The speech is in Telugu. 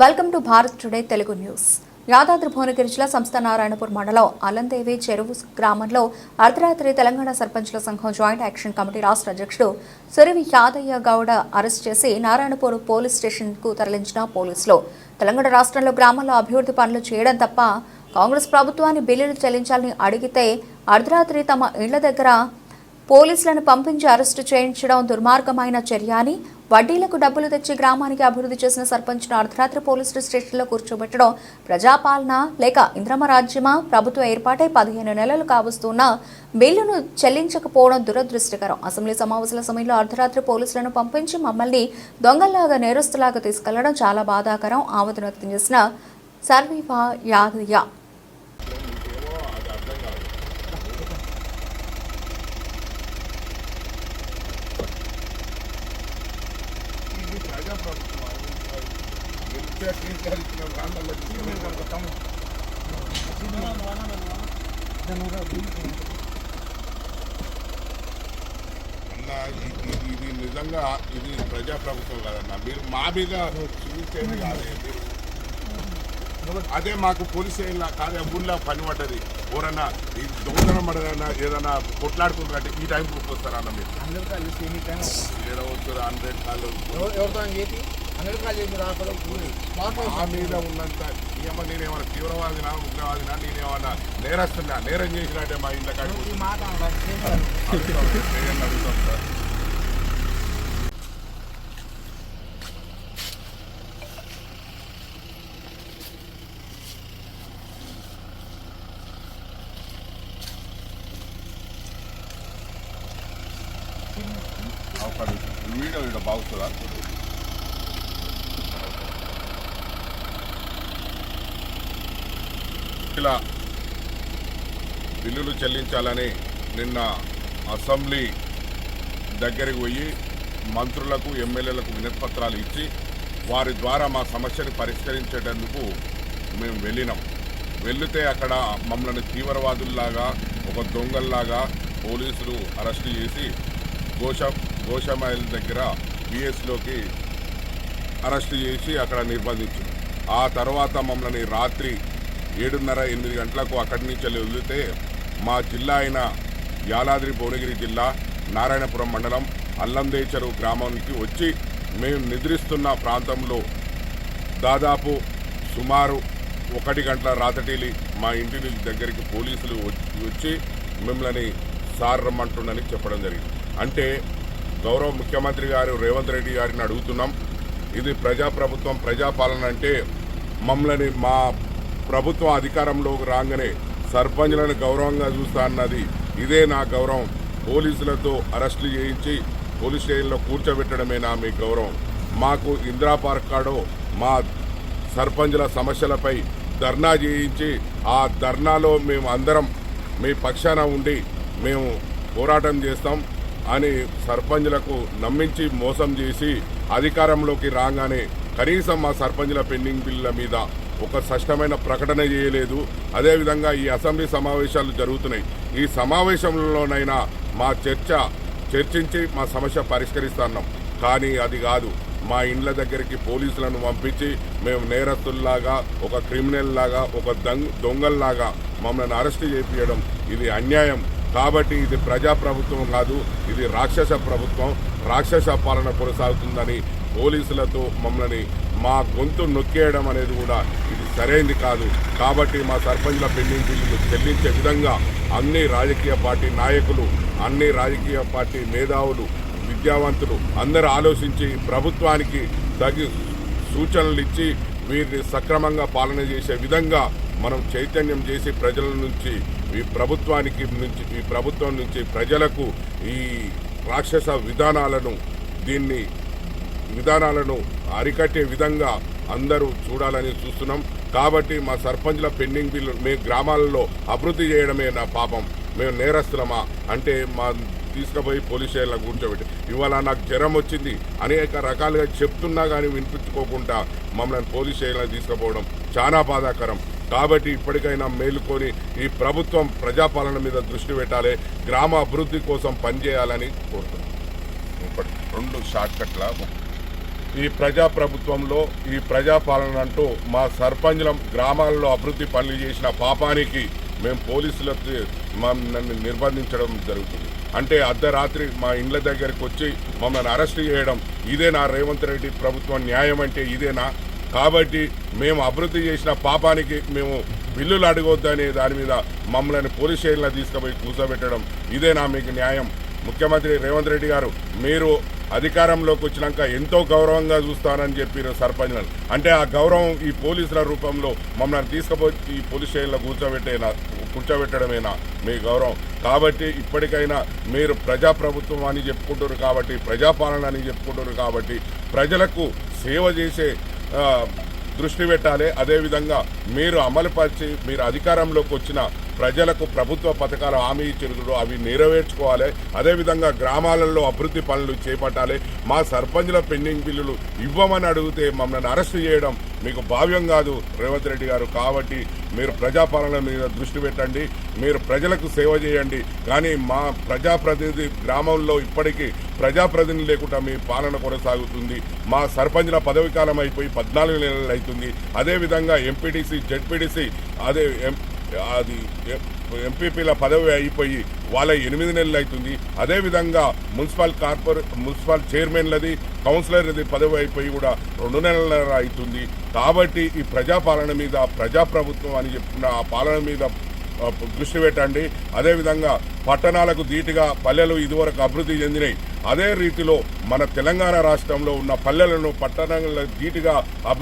Welcome to Bharat today Telugu news. Yadadri Bhuvanagiri జిల్లా సంస్థ నారాయణపూర్ మండలం అలందేవి చెరువు గ్రామంలో అర్ధరాత్రి తెలంగాణ సర్పంచ్ల సంఘం జాయింట్ యాక్షన్ కమిటీ రాష్ట్ర అధ్యక్షుడు సురవి యాదయ్య గౌడ అరెస్ట్ చేసి నారాయణపూర్ పోలీస్ స్టేషన్కు తరలించిన పోలీసులు. తెలంగాణ రాష్ట్రంలో గ్రామాల్లో అభివృద్ధి పనులు చేయడం తప్ప కాంగ్రెస్ ప్రభుత్వాన్ని బిల్లులు చెల్లించాలని అడిగితే అర్ధరాత్రి తమ ఇళ్ళ దగ్గర పోలీసులను పంపించి అరెస్టు చేయించడం దుర్మార్గమైన చర్య అని వడ్డీలకు డబ్బులు తెచ్చి గ్రామానికి అభివృద్ధి చేసిన సర్పంచ్ను అర్ధరాత్రి పోలీసు స్టేషన్లో కూర్చోబెట్టడం ప్రజాపాలన లేక ఇంద్రమ రాజ్యమా? ప్రభుత్వం ఏర్పాటై పదిహేను నెలలు కావస్తున్న బిల్లును చెల్లించకపోవడం దురదృష్టకరం. అసెంబ్లీ సమావేశాల సమయంలో అర్ధరాత్రి పోలీసులను పంపించి మమ్మల్ని దొంగల్లాగా నేరస్తులాగా తీసుకెళ్ళడం చాలా బాధాకరం ఆవేదన వ్యక్తం చేసిన సర్వీవా యాదయ్య. ఇది ప్రజాప్రభుత్వం గెలిచే స్వీకరించిన ప్రాంతాల్లో ఇది ఇది నిజంగా ఇది ప్రజాప్రభుత్వం కాదన్న. మీరు మా మీద చూపించేది కాదు. మీరు అదే మాకు పోలీస్ స్టేషన్ కాదే ఊళ్ళో పని పడ్డది. ఎవరన్నా ఈ దొంగతనం పడదన్నా ఏదన్నా కొట్లాడుకుంటారంటే ఈ టైంకి మీరు? వస్తారు హండ్రెడ్ కాళ్ళు ఎవరు- ఎవరితో చేసి అందరూ కాల్ చేసి రాకడం మా మీద ఉన్నంత ఏమో నేనేమన్నా తీవ్రవాదినా ఉగ్రవాదినా నేనేమన్నా నేరస్తున్నా నేరం చేసినట్టే మా ఇంట్లో కాడికి. అడుగుతాం సార్. చేయండి వీడియో వీడియో బాగుతుందా ఇలా బిల్లులు చెల్లించాలని నిన్న అసెంబ్లీ దగ్గరికి పోయి మంత్రులకు ఎమ్మెల్యేలకు వినతిపత్రాలు ఇచ్చి వారి ద్వారా మా సమస్యను పరిష్కరించేటందుకు మేము వెళ్ళినాం. వెళితే అక్కడ మమ్మల్ని తీవ్రవాదుల్లాగా ఒక దొంగల్లాగా పోలీసులు అరెస్టు చేసి ఘోష గోషామాయిల దగ్గర బిఎస్లోకి అరెస్ట్ చేసి అక్కడ నిర్బంధించారు ఆ తర్వాత మమ్మల్ని రాత్రి ఏడున్నర ఎనిమిది గంటలకు అక్కడి నుంచి వెళ్ళి వదిలితే మా జిల్లా అయిన యాదాద్రి భువనగిరి జిల్లా నారాయణపురం మండలం అల్లందేచరు గ్రామానికి వచ్చి మేము నిద్రిస్తున్న ప్రాంతంలో దాదాపు సుమారు ఒకటి గంటల రాతటీలి మా ఇంటి దగ్గరికి పోలీసులు వచ్చి- వచ్చి మిమ్మల్ని సార్ రమ్మంటుండని చెప్పడం జరిగింది. అంటే గౌరవ ముఖ్యమంత్రి గారు రేవంత్ రెడ్డి గారిని అడుగుతున్నాం. ఇది ప్రజాప్రభుత్వం ప్రజాపాలన అంటే మమ్మల్ని మా ప్రభుత్వం అధికారంలోకి రాగానే సర్పంచ్లను గౌరవంగా చూస్తా అన్నది. ఇదే నా గౌరవం. పోలీసులతో అరెస్టులు చేయించి పోలీస్ స్టేషన్లో కూర్చోబెట్టడమే నా మీ గౌరవం. మాకు ఇందిరా పార్క్ కాడో మా సర్పంచుల సమస్యలపై ధర్నా చేయించి ఆ ధర్నాలో మేము అందరం మీ పక్షాన ఉండి మేము పోరాటం చేస్తాం. అని సర్పంచులకు నమ్మించి మోసం చేసి అధికారంలోకి రాగానే కనీసం మా సర్పంచుల పెండింగ్ బిల్లుల మీద ఒక స్పష్టమైన ప్రకటన చేయలేదు. అదేవిధంగా ఈ అసెంబ్లీ సమావేశాలు జరుగుతున్నాయి. ఈ సమావేశంలోనైనా మా చర్చ చర్చించి మా సమస్య పరిష్కరిస్తున్నాం. కానీ అది కాదు. మా ఇండ్ల దగ్గరికి పోలీసులను పంపించి మేము నేరస్తుల్లాగా ఒక క్రిమినల్ లాగా ఒక దొంగల్లాగా మమ్మల్ని అరెస్ట్ చేపించడం ఇది అన్యాయం. కాబట్టి ఇది ప్రజాప్రభుత్వం కాదు ఇది రాక్షస ప్రభుత్వం. రాక్షస పాలన కొనసాగుతుందని పోలీసులతో మమ్మల్ని మా గొంతు నొక్కేయడం అనేది కూడా ఇది సరైనది కాదు. కాబట్టి మా సర్పంచ్ల పెండింగ్ బిల్లులు చెల్లించే విధంగా అన్ని రాజకీయ పార్టీ నాయకులు అన్ని రాజకీయ పార్టీ మేధావులు విద్యావంతులు అందరూ ఆలోచించి ప్రభుత్వానికి తగి సూచనలు ఇచ్చి వీరిని సక్రమంగా పాలన చేసే విధంగా మనం చైతన్యం చేసి ప్రజల నుంచి ఈ ప్రభుత్వానికి నుంచి ఈ ప్రభుత్వం నుంచి ప్రజలకు ఈ రాక్షస విధానాలను దీన్ని విధానాలను అరికట్టే విధంగా అందరూ చూడాలని చూస్తున్నాం. కాబట్టి మా సర్పంచ్ల పెండింగ్ బిల్లు మీ గ్రామాలలో అభివృద్ధి చేయడమే నా పాపం. మేము నేరస్తులమా? అంటే మా తీసుకుపోయి పోలీస్ స్టేషన్లో కూర్చోబెట్టి ఇవాళ నాకు జ్వరం వచ్చింది. అనేక రకాలుగా చెప్తున్నా కానీ వినిపించుకోకుండా మమ్మల్ని పోలీస్ స్టేషన్లో తీసుకుపోవడం చాలా బాధాకరం. కాబట్టి ఇప్పటికైనా మేలుకొని ఈ ప్రభుత్వం ప్రజాపాలన మీద దృష్టి పెట్టాలి గ్రామ అభివృద్ధి కోసం పనిచేయాలని కోరుతున్నాం. ఇప్పటి రెండు షార్ట్కట్ల ఈ ప్రజాప్రభుత్వంలో ఈ ప్రజాపాలన అంటూ మా సర్పంచులం గ్రామాల్లో అభివృద్ధి పనులు చేసిన పాపానికి మేము పోలీసులకి నన్ను నిర్బంధించడం జరుగుతుంది. అంటే అర్ధరాత్రి మా ఇండ్ల దగ్గరికి వచ్చి మమ్మల్ని అరెస్ట్ చేయడం ఇదేనా రేవంత్ రెడ్డి ప్రభుత్వం న్యాయం అంటే ఇదేనా? కాబట్టి మేము అభివృద్ధి చేసిన పాపానికి మేము బిల్లులు అడగొద్దనే దాని మీద మమ్మల్ని పోలీస్ స్టేషన్లో తీసుకుపోయి కూర్చోబెట్టడం ఇదేనా మీకు న్యాయం. ముఖ్యమంత్రి రేవంత్ రెడ్డి గారు మీరు అధికారంలోకి వచ్చినాక ఎంతో గౌరవంగా చూస్తానని చెప్పారు సర్పంచ్లను. అంటే ఆ గౌరవం ఈ పోలీసుల రూపంలో మమ్మల్ని తీసుకుపోయి ఈ పోలీస్ స్టేషన్లో కూర్చోబెట్టేనా కూర్చోబెట్టడమేనా మీ గౌరవం. కాబట్టి ఇప్పటికైనా మీరు ప్రజాప్రభుత్వం అని చెప్పుకుంటారు కాబట్టి ప్రజాపాలన అని చెప్పుకుంటారు కాబట్టి ప్రజలకు సేవ చేసే దృష్టి పెట్టాలి. అదేవిధంగా మీరు అమలుపరిచి మీరు అధికారంలోకి వచ్చిన ప్రజలకు ప్రభుత్వ పథకాలు హామీ ఇచ్చినప్పుడు అవి నెరవేర్చుకోవాలి. అదేవిధంగా గ్రామాలలో అభివృద్ధి పనులు చేపట్టాలి. మా సర్పంచుల పెండింగ్ బిల్లులు ఇవ్వమని అడిగితే మమ్మల్ని అరెస్ట్ చేయడం మీకు భావ్యం కాదు రేవంత్ రెడ్డి గారు. కాబట్టి మీరు ప్రజాపాలన మీద దృష్టి పెట్టండి. మీరు ప్రజలకు సేవ చేయండి. కానీ మా ప్రజాప్రతినిధి గ్రామంలో ఇప్పటికీ ప్రజాప్రతినిధి లేకుండా మీ పాలన కొనసాగుతుంది. మా సర్పంచ్ల పదవి కాలం అయిపోయి పద్నాలుగు నెలలు అవుతుంది. అదేవిధంగా ఎంపీటీసీ జెడ్పీటీసీ అదే ఎం- అది ఎంపీపీల పదవి అయిపోయి వాళ్ళ ఎనిమిది నెలలు అవుతుంది. అదేవిధంగా మున్సిపల్ కార్పొరే మున్సిపల్ చైర్మన్లది కౌన్సిలర్ది పదవి అయిపోయి కూడా రెండు నెలల అవుతుంది. కాబట్టి ఈ ప్రజాపాలన మీద ప్రజాప్రభుత్వం అని చెప్పుకున్న ఆ పాలన మీద దృష్టి పెట్టండి. అదేవిధంగా పట్టణాలకు ధీటుగా పల్లెలు ఇదివరకు అభివృద్ధి చెందినాయి. అదే రీతిలో మన తెలంగాణ రాష్ట్రంలో ఉన్న పల్లెలను పట్టణాలకు ధీటుగా